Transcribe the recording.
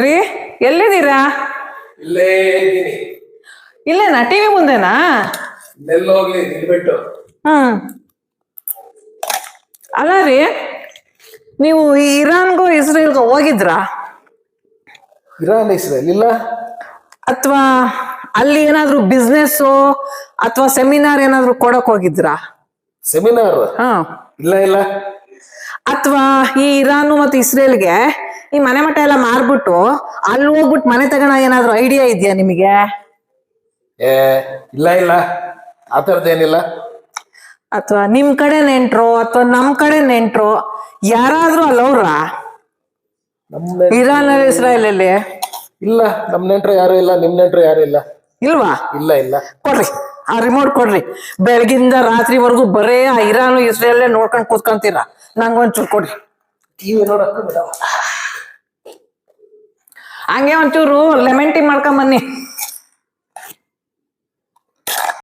ರೀ ಎಲ್ಲಿದ್ದೀರಾ? ಇಲ್ಲೇ ಇಲ್ಲೇನಾ ಟಿವಿ ಮುಂದೆನಾ? ಎಲ್ಲೋಗ್ಲಿ ನಿಲ್ಬಿಟ್ಟು. ಹ್ಮ್ ಅಲ್ಲ ರೀ ನೀವು ಈ ಇರಾನ್ಗೂ ಇಸ್ರೇಲ್ಗೂ ಹೋಗಿದ್ರಾ? ಇರಾನ್ ಇಸ್ರೇಲ್ ಇಲ್ಲ? ಅಥವಾ ಅಲ್ಲಿ ಏನಾದ್ರು ಬಿಸ್ನೆಸ್ ಅಥವಾ ಸೆಮಿನಾರ್ ಏನಾದ್ರು ಕೊಡಕ್ ಹೋಗಿದ್ರಾ? ಸೆಮಿನಾರ್ ಹಾ. ಇಲ್ಲ ಇಲ್ಲ. ಅಥವಾ ಈ ಇರಾನ್ ಮತ್ತು ಇಸ್ರೇಲ್ಗೆ ಈ ಮನೆ ಮಠ ಎಲ್ಲ ಮಾರ್ಬಿಟ್ಟು ಅಲ್ಲಿ ಹೋಗ್ಬಿಟ್ಟು ಮನೆ ತಗೋಣ ಏನಾದ್ರು ಐಡಿಯಾ ಇದೆಯಾ ನಿಮಗೆ? ಏ ಇಲ್ಲ ಇಲ್ಲ. ಆ ಥರದ್ದೇನಿಲ್ಲ ಅಥವಾ ನಿಮ್ ಕಡೆ ನೆಂಟ್ರು ಅಥವಾ ನಮ್ ಕಡೆ ನೆಂಟ್ರು ಯಾರಾದ್ರೂ ಅಲ್ಲವ್ರ ನಮ್ಮ ಇರಾನ್ ಇಸ್ರಾಯಲ್ ಅಲ್ಲಿ ಇಲ್ಲ ನಮ್ಮ ನೆಂಟ್ರು ಯಾರು ಇಲ್ಲ ನಿಮ್ ನೆಂಟ್ರು ಯಾರು ಇಲ್ಲ. ಇಲ್ವಾ? ಇಲ್ಲ ಇಲ್ಲ. ಕೊಡ್ರಿ ಆ ರಿಮೋಟ್ ಕೊಡ್ರಿ. ಬೆಳಗಿಂದ ರಾತ್ರಿವರೆಗೂ ಬರೇ ಆ ಇರಾನು ಇಸ್ರೇಲ್ ನೋಡ್ಕೊಂಡ್ ಕೂತ್ಕೊಂತೀರ? ನಂಗೊಂಚೂರು ಕೊಡ್ರಿ. ಟಿವಿ ನೋಡಕ್ಕೂ ಬಿಡವ ಹಂಗೆ ಒಂಚೂರು ಲೆಮನ್ ಟೀ ಮಾಡ್ಕೊಂಡ್ ಬನ್ನಿ.